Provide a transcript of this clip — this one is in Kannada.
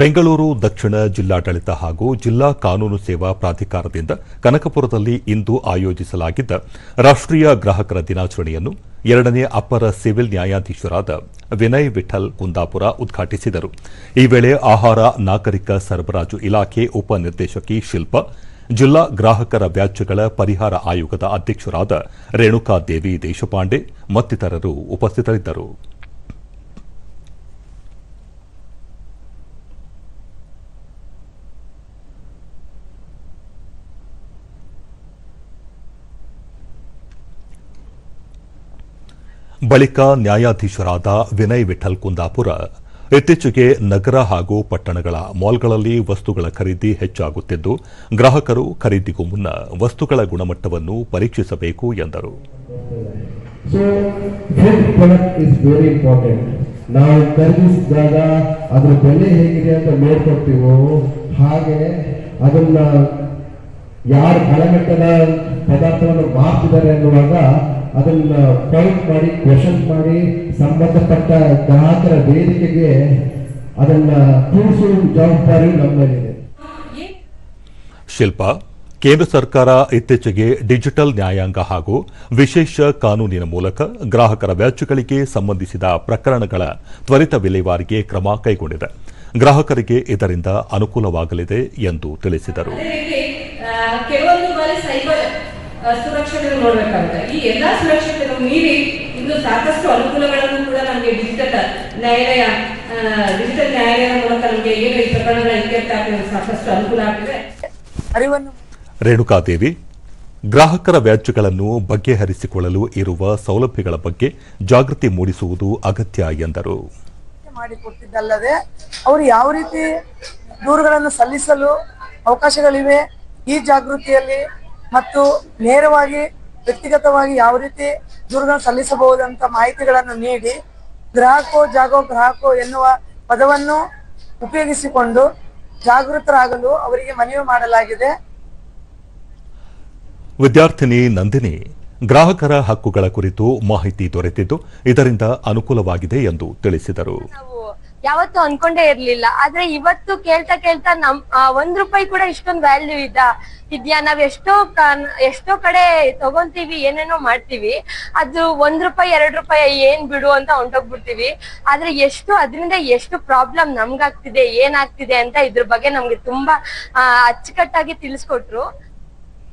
ಬೆಂಗಳೂರು, ದಕ್ಷಿಣ ಜಿಲ್ಲಾಡಳಿತ ಹಾಗೂ ಜಿಲ್ಲಾ ಕಾನೂನು ಸೇವಾ ಪ್ರಾಧಿಕಾರದಿಂದ ಕನಕಪುರದಲ್ಲಿ ಇಂದು ಆಯೋಜಿಸಲಾಗಿದ್ದ ರಾಷ್ಟ್ರೀಯ ಗ್ರಾಹಕರ ದಿನಾಚರಣೆಯನ್ನು ಎರಡನೇ ಅಪರ ಸಿವಿಲ್ ನ್ಯಾಯಾಧೀಶರಾದ ವಿನಯ್ ವಿಠಲ್ ಕುಂದಾಪುರ ಉದ್ಘಾಟಿಸಿದರು. ಈ ವೇಳೆ ಆಹಾರ, ನಾಗರಿಕ ಸರಬರಾಜು ಇಲಾಖೆ ಉಪನಿರ್ದೇಶಕಿ ಶಿಲ್ಪ, ಜಿಲ್ಲಾ ಗ್ರಾಹಕರ ವ್ಯಾಜ್ಯಗಳ ಪರಿಹಾರ ಆಯೋಗದ ಅಧ್ಯಕ್ಷರಾದ ರೇಣುಕಾದೇವಿ ದೇಶಪಾಂಡೆ ಮತ್ತಿತರರು ಉಪಸ್ಥಿತರಿದ್ದರು. ಬಳಿಕ ನ್ಯಾಯಾಧೀಶರಾದ ವಿನಯ್ ವಿಠಲ್ ಕುಂದಾಪುರ, ಇತ್ತೀಚೆಗೆ ನಗರ ಹಾಗೂ ಪಟ್ಟಣಗಳ ಮಾಲ್ಗಳಲ್ಲಿ ವಸ್ತುಗಳ ಖರೀದಿ ಹೆಚ್ಚಾಗುತ್ತಿದ್ದು, ಗ್ರಾಹಕರು ಖರೀದಿಗೂ ಮುನ್ನ ವಸ್ತುಗಳ ಗುಣಮಟ್ಟವನ್ನು ಪರೀಕ್ಷಿಸಬೇಕು ಎಂದರು. ನಾವು ಖರೀದಿಸಿದಾಗ ಅದರ ಬೆಲೆ ಹೇಗಿದೆ ಅಂತ ಹಾಗೆ ಅದನ್ನ ಯಾರು ಕೆಳಮಟ್ಟದ ಪದಾರ್ಥವನ್ನು ಮಾರ್ತಿದ್ದಾರೆ ಅನ್ನುವಾಗ ಅದನ್ನ ಕೌಂಟ್ ಮಾಡಿ ಕ್ವಶನ್ ಮಾಡಿ, ಸಂಬಂಧಪಟ್ಟ ಗ್ರಾಹಕರ ಬೇಡಿಕೆಗೆ ಅದನ್ನ ತಿಳಿಸುವ ಜವಾಬ್ದಾರಿ ನಮ್ಮ ಮೇಲಿದೆ ಶಿಲ್ಪ, ಕೇಂದ್ರ ಸರ್ಕಾರ ಇತ್ತೀಚೆಗೆ ಡಿಜಿಟಲ್ ನ್ಯಾಯಾಂಗ ಹಾಗೂ ವಿಶೇಷ ಕಾನೂನಿನ ಮೂಲಕ ಗ್ರಾಹಕರ ವ್ಯಾಜ್ಯಗಳಿಗೆ ಸಂಬಂಧಿಸಿದ ಪ್ರಕರಣಗಳ ತ್ವರಿತ ವಿಲೇವಾರಿಗೆ ಕ್ರಮ ಕೈಗೊಂಡಿದೆ. ಗ್ರಾಹಕರಿಗೆ ಇದರಿಂದ ಅನುಕೂಲವಾಗಲಿದೆ ಎಂದು ತಿಳಿಸಿದರು. ಕೆಲವೊಂದು ಬಾರಿ ಸೈಬರ್ ಸುರಕ್ಷತೆ ನೋಡ್ಬೇಕಾಗುತ್ತೆ. ಈ ಎಲ್ಲಾ ಸುರಕ್ಷತೆ ಮೀರಿ ಇಂದು ಸಾಕಷ್ಟು ಅನುಕೂಲಗಳನ್ನು ಕೂಡ ನಮಗೆ ಡಿಜಿಟಲ್ ನ್ಯಾಯಾಲಯ ಡಿಜಿಟಲ್ ನ್ಯಾಯಾಲಯದ ಮೂಲಕ ನಮಗೆ ಏನು ಈ ಪ್ರಕರಣಗಳ ಇತ್ಯರ್ಥ ಆಗ್ತಿದೆ ಸಾಕಷ್ಟು ಅನುಕೂಲ ಆಗ್ತಿದೆ. ಅರಿವನ್ನು ರೇಣುಕಾದೇವಿ ಗ್ರಾಹಕರ ವ್ಯಾಜ್ಯಗಳನ್ನು ಬಗೆಹರಿಸಿಕೊಳ್ಳಲು ಇರುವ ಸೌಲಭ್ಯಗಳ ಬಗ್ಗೆ ಜಾಗೃತಿ ಮೂಡಿಸುವುದು ಅಗತ್ಯ ಎಂದರು. ಮಾಡಿಕೊಟ್ಟಿದ್ದಲ್ಲದೆ ಅವರು ಯಾವ ರೀತಿ ದೂರುಗಳನ್ನು ಸಲ್ಲಿಸಲು ಅವಕಾಶಗಳಿವೆ ಈ ಜಾಗೃತಿಯಲ್ಲಿ ಮತ್ತು ನೇರವಾಗಿ ವ್ಯಕ್ತಿಗತವಾಗಿ ಯಾವ ರೀತಿ ದೂರುಗಳನ್ನು ಸಲ್ಲಿಸಬಹುದಂತ ಮಾಹಿತಿಗಳನ್ನು ನೀಡಿ ಗ್ರಾಹಕೋ ಜಾಗೋ ಗ್ರಾಹಕೋ ಎನ್ನುವ ಪದವನ್ನು ಉಪಯೋಗಿಸಿಕೊಂಡು ಜಾಗೃತರಾಗಲು ಅವರಿಗೆ ಮನವಿ ಮಾಡಲಾಗಿದೆ. ವಿದ್ಯಾರ್ಥಿನಿ ನಂದಿನಿ ಗ್ರಾಹಕರ ಹಕ್ಕುಗಳ ಕುರಿತು ಮಾಹಿತಿ ದೊರೆತಿದ್ದು ಇದರಿಂದ ಅನುಕೂಲವಾಗಿದೆ ಎಂದು ತಿಳಿಸಿದರು. ನಾವು ಯಾವತ್ತೂ ಅನ್ಕೊಂಡೇ ಇರ್ಲಿಲ್ಲ. ಆದ್ರೆ ಇವತ್ತು ಕೇಳ್ತಾ ಕೇಳ್ತಾ ನಮ್ ಒಂದ್ ರೂಪಾಯಿ ಕೂಡ ಇಷ್ಟೊಂದು ವ್ಯಾಲ್ಯೂ ಇದ್ದ ಇದ್ಯಾ? ನಾವ್ ಎಷ್ಟೋ ಎಷ್ಟೋ ಕಡೆ ತಗೊಂತೀವಿ, ಏನೇನೋ ಮಾಡ್ತೀವಿ. ಅದು ಒಂದ್ ರೂಪಾಯಿ, ಎರಡ್ ರೂಪಾಯಿ ಏನ್ ಬಿಡು ಅಂತ ಹೊಂಟೋಗ್ಬಿಡ್ತೀವಿ. ಆದ್ರೆ ಎಷ್ಟು, ಅದರಿಂದ ಎಷ್ಟು ಪ್ರಾಬ್ಲಮ್ ನಮ್ಗಾಗ್ತಿದೆ, ಏನಾಗ್ತಿದೆ ಅಂತ ಇದ್ರ ಬಗ್ಗೆ ನಮ್ಗೆ ತುಂಬಾ ಅಚ್ಚುಕಟ್ಟಾಗಿ ತಿಳಿಸ್ಕೊಟ್ರು.